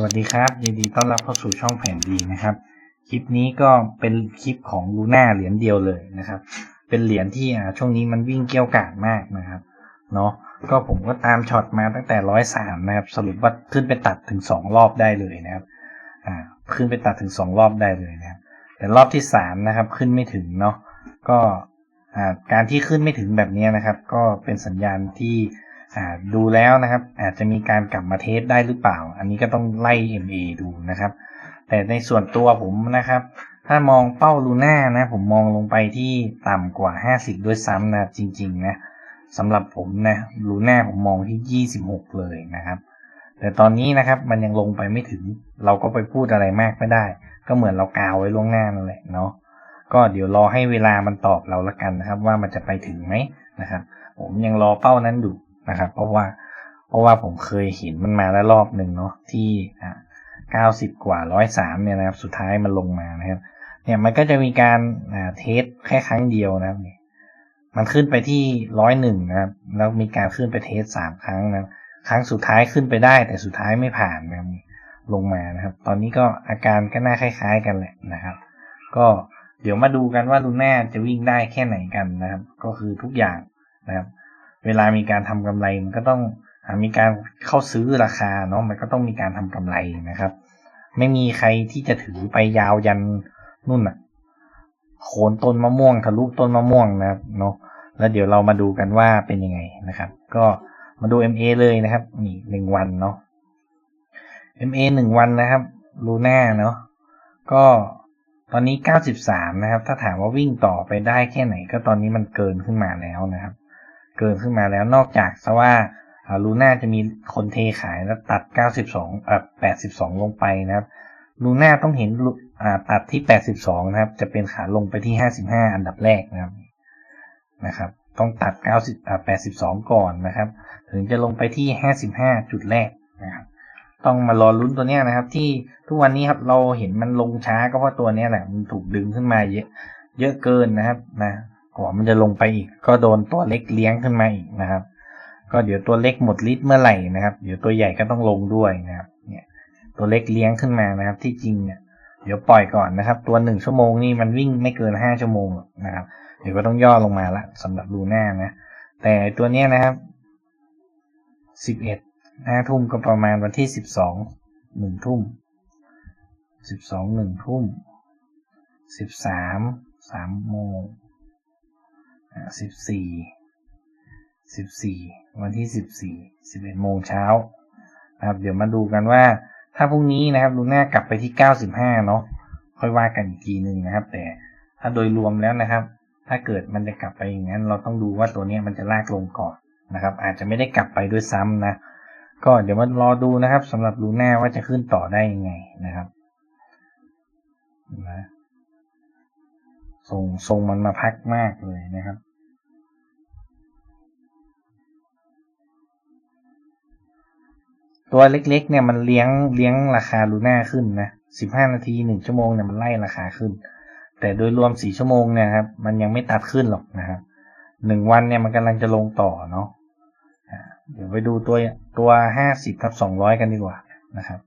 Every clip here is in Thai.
สวัสดีครับยินดีต้อนรับเข้าสู่ช่องแผนดีนะครับ คลิปนี้ก็เป็นคลิปของลูน่าเหรียญเดียวเลยนะครับ เป็นเหรียญที่อ่าช่วงนี้มันวิ่งเกี้ยวกาดมากนะครับเนาะก็ผมก็ตามช็อตมาตั้งแต่ร้อยสามนะครับ สรุปว่าขึ้นไปตัดถึงสองรอบได้เลยนะครับ อ่า ขึ้นไปตัดถึงสองรอบได้เลยนะครับ แต่รอบที่สามนะครับ ขึ้นไม่ถึงเนาะก็อ่าการที่ขึ้นไม่ถึงแบบนี้นะครับ ก็เป็นสัญญาณที่ ดูแล้วนะครับ อาจจะมีการกลับมาเทสได้หรือเปล่า อันนี้ก็ต้องไล่ MA ดูนะครับ แต่ในส่วนตัวผมนะครับ ถ้ามองเป้าลูน่านะ ผมมองลงไปที่ต่ำกว่า 50 ด้วยซ้ำนะจริง ๆ นะสำหรับผมนะลูน่าผมมองที่ 26 เลยนะครับ แต่ตอนนี้นะครับมันยังลงไปไม่ถึง เราก็ไปพูดอะไรมากไม่ได้ ก็เหมือนเรากาวไว้ล่วงหน้านั่นแหละเนาะก็เดี๋ยวรอให้เวลามันตอบเราละกันนะครับ ว่ามันจะไปถึงไหมนะครับ ผมยังรอเป้านั้นอยู่ นะครับ เพราะว่าเพราะว่าผมเคยเห็นมันมาแล้วรอบหนึ่งเนาะที่อ่าเก้าสิบกว่าร้อยสามเนี่ยนะครับ สุดท้ายมันลงมานะครับ เนี่ยมันก็จะมีการอ่าเทสแค่ครั้งเดียวนะครับนี่มันขึ้นไปที่ร้อยหนึ่งนะครับ แล้วมีการขึ้นไปเทสสามครั้งนะครับครั้งสุดท้ายขึ้นไปได้ แต่สุดท้ายไม่ผ่านนะครับลงมานะครับ ตอนนี้ก็อาการก็น่าคล้าย ๆ กันแหละนะครับ ก็เดี๋ยวมาดูกันว่าลูน่าจะวิ่งได้แค่ไหนกันนะครับ ก็คือทุกอย่างนะครับ เวลามีการทำกำไรมันก็ต้องมีการเข้าซื้อราคาเนาะมันก็ต้องมีการทำกำไรนะครับ ไม่มีใครที่จะถือไปยาวยันนู่นน่ะโคนต้นมะม่วงทะลุต้นมะม่วงนะครับเนาะแล้วเดี๋ยวเรามาดูกันว่าเป็นยังไงนะครับ ก็มาดู MA เลยนะครับ นี่หนึ่งวันเนาะ MA หนึ่งวันนะครับลูน่าเนาะก็ตอนนี้ 93 นะครับ ถ้าถามว่าวิ่งต่อไปได้แค่ไหน ก็ตอนนี้มันเกินขึ้นมาแล้วนะครับ เกินขึ้นมาแล้วนอกจากซะว่าลูน่าจะมีคนเทขายแล้วตัด 92เอ่อ82 ลงไปนะครับลูน่าต้องเห็นอ่าตัดที่ 82 นะครับ จะเป็นขาลงไปที่ 55 อันดับแรกนะครับนะครับ ต้องตัด 90อ่า82 ก่อนนะครับ ถึงจะลงไปที่ 55 จุดแรกนะครับต้องมารอลุ้นตัวเนี้ยนะครับ ที่ทุกวันนี้ครับเราเห็นมันลงช้าก็เพราะตัวเนี้ยแหละมันถูกดึงขึ้นมาเยอะ เยอะเกินนะครับนะ กว่ามันจะลงไปอีก ก็โดนตัวเล็กเลี้ยงขึ้นมาอีกนะครับ ก็เดี๋ยวตัวเล็กหมดฤทธิ์เมื่อไหร่นะครับ เดี๋ยวตัวใหญ่ก็ต้องลงด้วยนะครับ เนี่ย ตัวเล็กเลี้ยงขึ้นมานะครับ ที่จริงเนี่ยเดี๋ยวปล่อยก่อนนะครับ ตัวหนึ่งชั่วโมงนี่มันวิ่งไม่เกินห้าชั่วโมงนะครับ เดี๋ยวก็ต้องย่อลงมาละสำหรับลูน่านะ แต่ตัวเนี้ยนะครับสิบเอ็ดห้าทุ่มก็ประมาณวันที่สิบสองหนึ่งทุ่มสิบสองหนึ่งทุ่มสิบสามสามโมง สิบสี่สิบสี่วันที่สิบสี่สิบเอ็ดโมงเช้านะครับเดี๋ยวมาดูกันว่า ถ้าพรุ่งนี้นะครับลูน่ากลับไปที่เก้าสิบห้าเนาะค่อยว่ากันอีกทีหนึ่งนะครับ แต่ถ้าโดยรวมแล้วนะครับ ถ้าเกิดมันจะกลับไปอย่างนั้น เราต้องดูว่าตัวนี้มันจะลากลงก่อนนะครับ อาจจะไม่ได้กลับไปด้วยซ้ำนะก็เดี๋ยวมารอดูนะครับสำหรับลูน่าว่าจะขึ้นต่อได้ยังไงนะครับนะ ส่งทรงมันมาพักมากเลยนะครับ ตัวเล็กๆเนี่ยมันเลี้ยงเลี้ยงราคาลูน่าขึ้นนะสิบห้านาทีหนึ่งชั่วโมงเนี่ยมันไล่ราคาขึ้น แต่โดยรวมสี่ชั่วโมงเนี่ยครับ มันยังไม่ตัดขึ้นหรอกนะครับหนึ่งวันเนี่ยมันกำลังจะลงต่อเนาะเดี๋ยวไปดูตัวตัวห้าสิบทับสองร้อยกันดีกว่านะครับ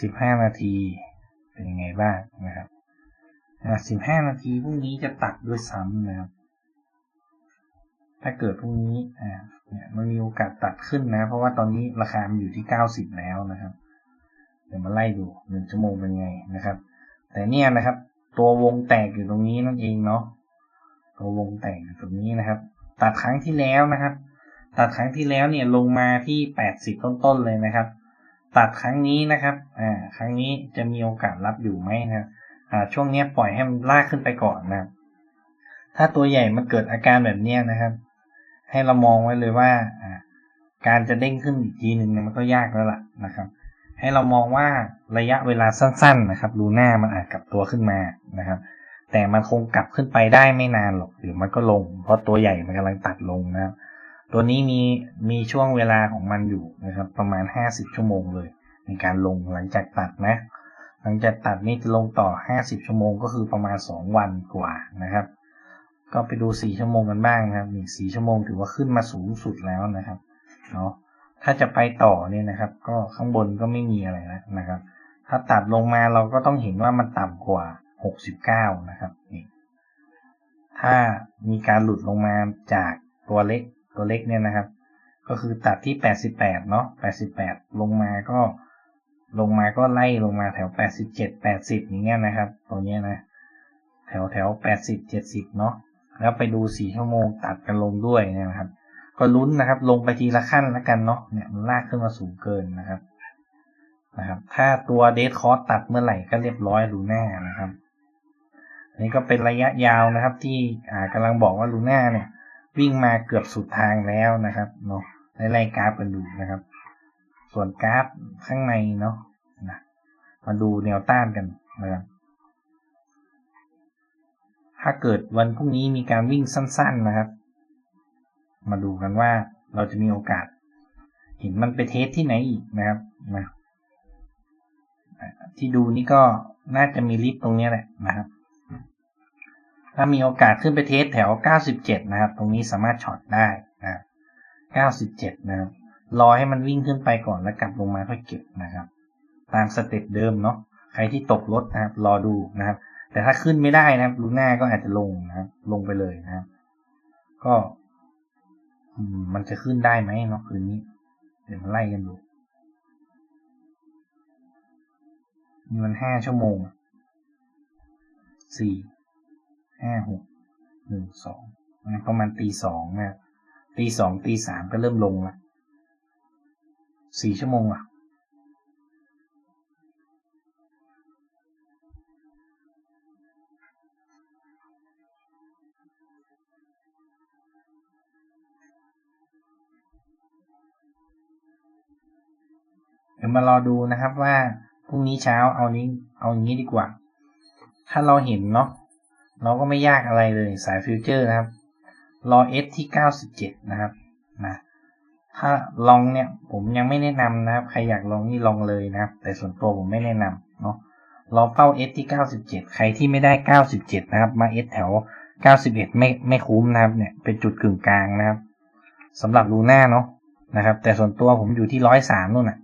สิบห้านาทีเป็นยังไงบ้างนะครับ สิบห้านาทีพรุ่งนี้จะตัดด้วยซ้ำนะครับ ถ้าเกิดพรุ่งนี้อ่าเนี่ยมันมีโอกาสตัดขึ้นนะ เพราะว่าตอนนี้ราคามันอยู่ที่เก้าสิบแล้วนะครับ เดี๋ยวมาไล่ดูหนึ่งชั่วโมงเป็นไงนะครับ แต่เนี่ยนะครับ ตัววงแตกอยู่ตรงนี้นั่นเองเนาะตัววงแตกอยู่ตรงนี้นะครับ ตัดครั้งที่แล้วนะครับ ตัดครั้งที่แล้วเนี่ยลงมาที่แปดสิบต้นๆเลยนะครับ ตัดครั้งนี้นะครับ อ่า ครั้งนี้จะมีโอกาสรับอยู่ไหมนะครับ อ่าช่วงนี้ปล่อยให้มันลากขึ้นไปก่อนนะครับถ้าตัวใหญ่มันเกิดอาการแบบนี้นะครับ ให้เรามองไว้เลยว่าการจะเด้งขึ้นอีกทีหนึ่งเนี่ยมันก็ยากแล้วล่ะนะครับ ให้เรามองว่าระยะเวลาสั้น ๆนะครับลูน่ามันอาจกลับตัวขึ้นมานะครับ แต่มันคงกลับขึ้นไปได้ไม่นานหรอกเดี๋ยวมันก็ลง เพราะตัวใหญ่มันกำลังตัดลงนะครับ ตัวนี้มีมีช่วงเวลาของมันอยู่นะครับ ประมาณห้าสิบชั่วโมงเลย ในการลงหลังจากตัดนะ หลังจากตัดนี่จะลงต่อห้าสิบชั่วโมงก็คือประมาณสองวันกว่านะครับ ก็ไปดูสี่ชั่วโมงกันบ้างนะครับนี่สี่ชั่วโมงถือว่าขึ้นมาสูงสุดแล้วนะครับเนาะถ้าจะไปต่อเนี่ยนะครับ ก็ข้างบนก็ไม่มีอะไรแล้วนะครับ ถ้าตัดลงมาเราก็ต้องเห็นว่ามันต่ำกว่า 69 นะครับนี่ถ้ามีการหลุดลงมาจากตัวเล็กตัวเล็กเนี่ยนะครับ ก็คือตัดที่ 88 เนาะ88 ลงมาก็ ลงมาก็ไล่ลงมาแถว87 80อย่างเงี้ยนะครับ ตัวเนี้ยนะ แถวแถว80 70เนาะแล้วไปดู4ชั่วโมงตัดกันลงด้วยเนยนะครับ ก็ลุ้นนะครับ ลงไปทีละขั้นแล้วกันเนาะเนี่ยมันลากขึ้นมาสูงเกินนะครับนะครับ ถ้าตัวเดทคอร์สตัดเมื่อไหร่ก็เรียบร้อยลูน่านะครับนนี้ก็เป็นระยะยาวนะครับ ที่อ่ากำลังบอกว่าลูน่าเนี่ย วิ่งมาเกือบสุดทางแล้วนะครับเนาะไล่กราฟกันดูนะครับ ส่วนกราฟข้างในเนาะนะมาดูแนวต้านกันนะครับถ้าเกิดวันพรุ่งนี้มีการวิ่งสั้น ๆนะครับ มาดูกันว่าเราจะมีโอกาส เห็นมันไปเทสที่ไหนอีกนะครับนะที่ดูนี่ก็น่าจะมีลิฟต์ตรงนี้แหละนะครับ ถ้ามีโอกาสขึ้นไปเทสแถว 97 นะครับ ตรงนี้สามารถช็อตได้นะ 97 นะครับ รอให้มันวิ่งขึ้นไปก่อนแล้วกลับลงมาค่อยเก็บนะครับ ตามสเต็ปเดิมเนาะใครที่ตกรถนะครับ รอดูนะครับ แต่ถ้าขึ้นไม่ได้นะครับลูน่าก็อาจจะลงนะครับ ลงไปเลยนะครับ ก็มันจะขึ้นได้ไหมเนาะคืนนี้ เดี๋ยวมาไล่กันดูนี่มันห้าชั่วโมงสี่ห้าหกหนึ่งสองประมาณตีสองนะตีสองตีสามก็เริ่มลงละ สี่ชั่วโมงอะ เดี๋ยวมารอดูนะครับว่าพรุ่งนี้เช้าเอานี้เอาอย่างนี้ดีกว่า ถ้าเราเห็นเนาะเราก็ไม่ยากอะไรเลยสายฟิวเจอร์นะครับ รอ S ที่ 97 นะครับนะ ถ้าลองเนี่ย ผมยังไม่แนะนำนะครับ ใครอยากลองนี่ลองเลยนะครับ แต่ส่วนตัวผมไม่แนะนำเนาะรอเป้า S ที่ 97 ใครที่ไม่ได้ 97 นะครับ มา S แถว 91 ไม่ไม่คุ้มนะครับ เนี่ย เป็นจุดกึ่งกลางนะครับสำหรับลูน่าเนาะนะครับ แต่ส่วนตัวผมอยู่ที่ 103นู่นน่ะ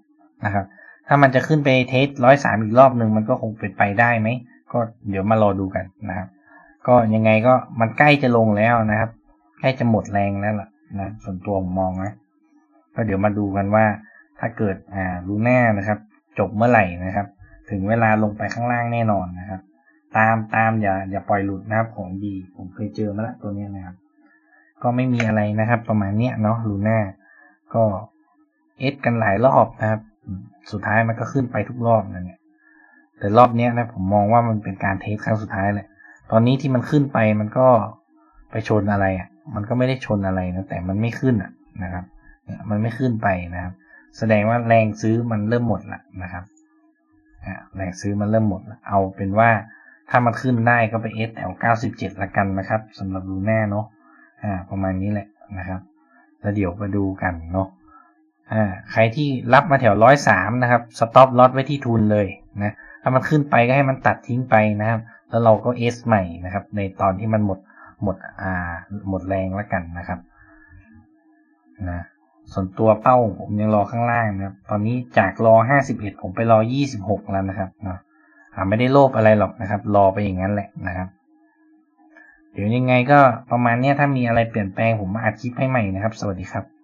นะครับ ถ้ามันจะขึ้นไปเทส 103 อีกรอบหนึ่งมันก็คงเป็นไปได้ไหม ก็เดี๋ยวมารอดูกันนะครับ ก็ยังไงก็มันใกล้จะลงแล้วนะครับ ใกล้จะหมดแรงแล้วล่ะนะ ส่วนตัวผมมองนะ ก็เดี๋ยวมาดูกันว่า ถ้าเกิดอ่าลูน่านะครับ จบเมื่อไหร่นะครับ ถึงเวลาลงไปข้างล่างแน่นอนนะครับ ตามตามอย่าอย่าปล่อยหลุดนะครับของดี ผมเคยเจอมาแล้วตัวนี้นะครับ ก็ไม่มีอะไรนะครับ ประมาณเนี้ยเนาะลูน่าก็เอสกันหลายรอบนะครับ สุดท้ายมันก็ขึ้นไปทุกรอบนะเนี่ยแต่รอบเนี้ยนะผมมองว่ามันเป็นการเทสครั้งสุดท้ายแหละตอนนี้ที่มันขึ้นไปมันก็ไปชนอะไรอะ มันก็ไม่ได้ชนอะไรนะแต่มันไม่ขึ้นอะนะครับ มันไม่ขึ้นไปนะครับ แสดงว่าแรงซื้อมันเริ่มหมดละนะครับแรงซื้อมันเริ่มหมดละเอาเป็นว่าถ้ามันขึ้นได้ก็ไปเอสแถว97 ละกันนะครับสำหรับดูแน่เนาะอ่า ประมาณนี้แหละนะครับ แล้วเดี๋ยวไปดูกันเนาะอ่าใครที่รับมาแถวร้อยสามนะครับสต็อปลอตไว้ที่ทุนเลยนะถ้ามันขึ้นไปก็ให้มันตัดทิ้งไปนะครับ แล้วเราก็เอสใหม่นะครับ ในตอนที่มันหมดหมดอ่าหมดแรงแล้วกันนะครับนะ ส่วนตัวเป้าผมยังรอข้างล่างนะครับ ตอนนี้จากรอห้าสิบเอ็ดผมไปรอยี่สิบหกแล้วนะครับเนาะไม่ได้โลภอะไรหรอกนะครับ รอไปอย่างนั้นแหละนะครับ เดี๋ยวยังไงก็ประมาณนี้ถ้ามีอะไรเปลี่ยนแปลงผมมาอัดคลิปให้ใหม่นะครับ สวัสดีครับ